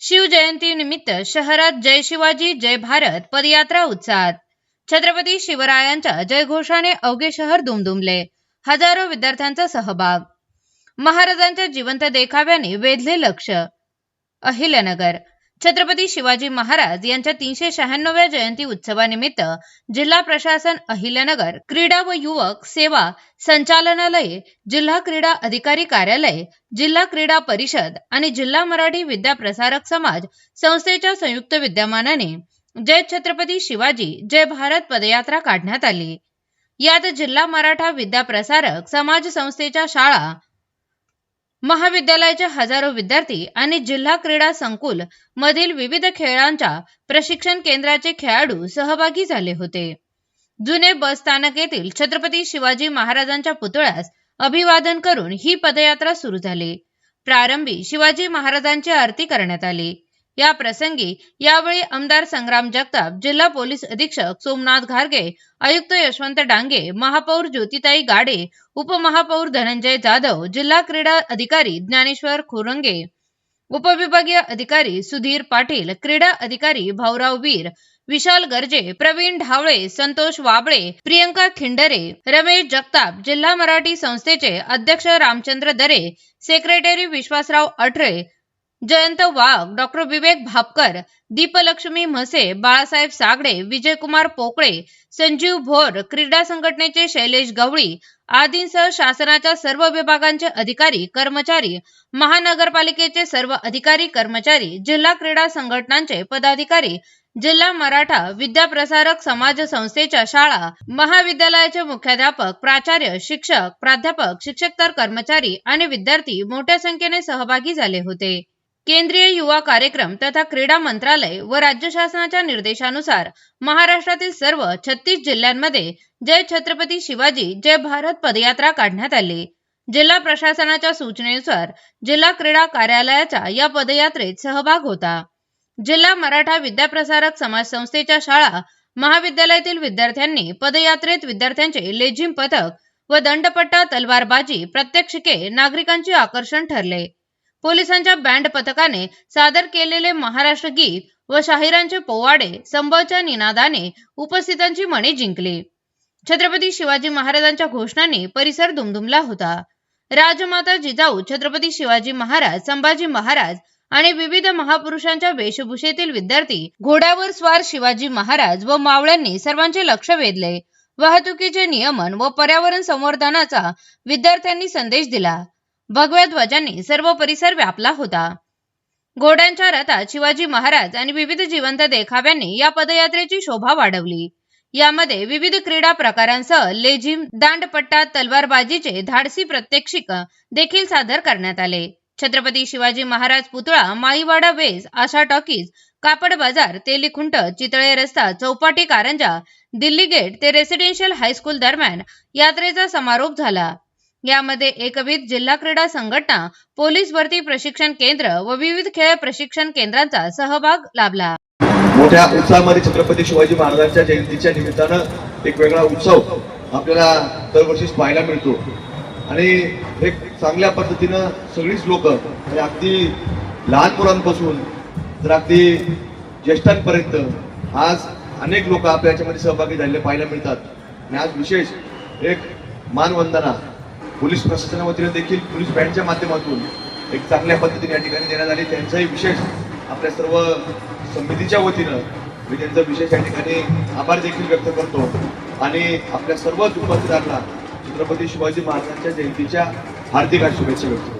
शिवजयंतीनिमित्त निमित्त शहरात जय शिवाजी जय भारत पदयात्रा उत्साहात. छत्रपती शिवरायांच्या जयघोषाने अवघे शहर दुमदुमले. हजारो विद्यार्थ्यांचा सहभाग. महाराजांच्या जिवंत देखाव्याने वेधले लक्ष. अहिल्यानगर छत्रपती शिवाजी महाराज यांच्या तीनशे शहाण्णव्या जयंती उत्सवानिमित्त जिल्हा प्रशासन अहिल्यानगर क्रीडा व युवक सेवा संचालनालय जिल्हा क्रीडा अधिकारी कार्यालय जिल्हा क्रीडा परिषद आणि जिल्हा मराठी विद्या प्रसारक समाज संस्थेच्या संयुक्त विद्यमानाने जय छत्रपती शिवाजी जय भारत पदयात्रा काढण्यात आली. यात जिल्हा मराठा विद्या प्रसारक समाज संस्थेच्या शाळा महाविद्यालयाचे हजारो विद्यार्थी आणि जिल्हा क्रीडा संकुल मधील विविध खेळांच्या प्रशिक्षण केंद्राचे खेळाडू सहभागी झाले होते. जुने बस स्थानक येथील छत्रपती शिवाजी महाराजांच्या पुतळ्यास अभिवादन करून ही पदयात्रा सुरू झाली. प्रारंभी शिवाजी महाराजांची आरती करण्यात आली. या प्रसंगी यावेळी आमदार संग्राम जगताप जिल्हा पोलीस अधीक्षक सोमनाथ घारगे आयुक्त यशवंत डांगे महापौर ज्योतिताई गाडे उपमहापौर धनंजय जाधव जिल्हा क्रीडा अधिकारी ज्ञानेश्वर खोरंगे उपविभागीय अधिकारी सुधीर पाटील क्रीडा अधिकारी भाऊराव वीर विशाल गर्जे प्रवीण ढावळे संतोष वाबळे प्रियंका खिंडरे रमेश जगताप जिल्हा मराठी संस्थेचे अध्यक्ष रामचंद्र दरे सेक्रेटरी विश्वासराव अठरे जयंत वाघ डॉक्टर विवेक भापकर दीपलक्ष्मी म्हसे बाळासाहेब सागडे विजयकुमार पोकळे संजीव भोर क्रीडा संघटनेचे शैलेश गवळी आदींसह शासनाच्या सर्व विभागांचे अधिकारी कर्मचारी महानगरपालिकेचे सर्व अधिकारी कर्मचारी जिल्हा क्रीडा संघटनांचे पदाधिकारी जिल्हा मराठा विद्या प्रसारक समाज संस्थेच्या शाळा महाविद्यालयाचे मुख्याध्यापक प्राचार्य शिक्षक प्राध्यापक शिक्षकतर कर्मचारी आणि विद्यार्थी मोठ्या संख्येने सहभागी झाले होते. केंद्रीय युवा कार्यक्रम तथा क्रीडा मंत्रालय व राज्य शासनाच्या निर्देशानुसार महाराष्ट्रातील सर्व छत्तीस जिल्ह्यांमध्ये जय छत्रपती शिवाजी जय भारत पदयात्रा काढण्यात आली. जिल्हा प्रशासनाच्या सूचनेनुसार जिल्हा क्रीडा कार्यालयाचा या पदयात्रेत सहभाग होता. जिल्हा मराठा विद्याप्रसारक समाज संस्थेच्या शाळा महाविद्यालयातील विद्यार्थ्यांनी पदयात्रेत विद्यार्थ्यांचे लेझिम पथक व दंडपट्टा तलवारबाजी प्रात्यक्षिके नागरिकांचे आकर्षण ठरले. पोलिसांच्या बँड पथकाने सादर केलेले महाराष्ट्र गीत व शाहिरांचे पोवाडे संभवच्या निनादाने उपस्थितांची मने जिंकली. छत्रपती शिवाजी महाराजांच्या घोषणांनी परिसर दुमदुमला होता. राजमाता जिजाऊ छत्रपती शिवाजी महाराज संभाजी महाराज आणि विविध महापुरुषांच्या वेशभूषेतील विद्यार्थी घोड्यावर स्वार शिवाजी महाराज व मावळ्यांनी सर्वांचे लक्ष वेधले. वाहतुकीचे नियमन व पर्यावरण संवर्धनाचा विद्यार्थ्यांनी संदेश दिला. भगव्या ध्वजाने सर्व परिसर व्यापला होता. घोड्यांच्या रथात शिवाजी महाराज आणि विविध जिवंत देखाव्यांनी या पदयात्रेची शोभा वाढवली. यामध्ये विविध क्रीडा प्रकारांसह लेझिम दांडपट्टा तलवारबाजीचे धाडसी प्रत्यक्षिक देखील सादर करण्यात आले. छत्रपती शिवाजी महाराज पुतळा माईवाडा वेस आशा टॉकीज कापड बाजार तेलीखुंट चितळे रस्ता चौपाटी कारंजा दिल्ली गेट ते रेसिडेन्शियल हायस्कूल दरम्यान यात्रेचा समारोप झाला. यामध्ये एकविध जिल्हा क्रीडा संघटना पोलीस भरती प्रशिक्षण केंद्र व विविध खेळ प्रशिक्षण केंद्रांचा सहभाग लाभला. मोठ्या उत्साहामध्ये छत्रपती शिवाजी महाराजांच्या जयंतीच्या निमित्तानं एक वेगळा उत्सव आपल्याला दरवर्षीच पाहायला मिळतो. आणि एक चांगल्या पद्धतीनं सगळीच लोक म्हणजे अगदी लहान मुलांपासून तर अगदी ज्येष्ठांपर्यंत आज अनेक लोक आपल्या याच्यामध्ये सहभागी झालेले पाहायला मिळतात. आणि आज विशेष एक मानवंदना पोलीस प्रशासना वतीनं देखील पोलीस बँडच्या माध्यमातून एक चांगल्या पद्धतीने या ठिकाणी देण्यात आली. त्यांचाही विशेष आपल्या सर्व समितीच्या वतीनं मी त्यांचा विशेष या ठिकाणी आभार देखील व्यक्त करतो. आणि आपल्या सर्वच उपस्थितांना छत्रपती शिवाजी महाराजांच्या जयंतीच्या हार्दिक शुभेच्छा व्यक्त करतो.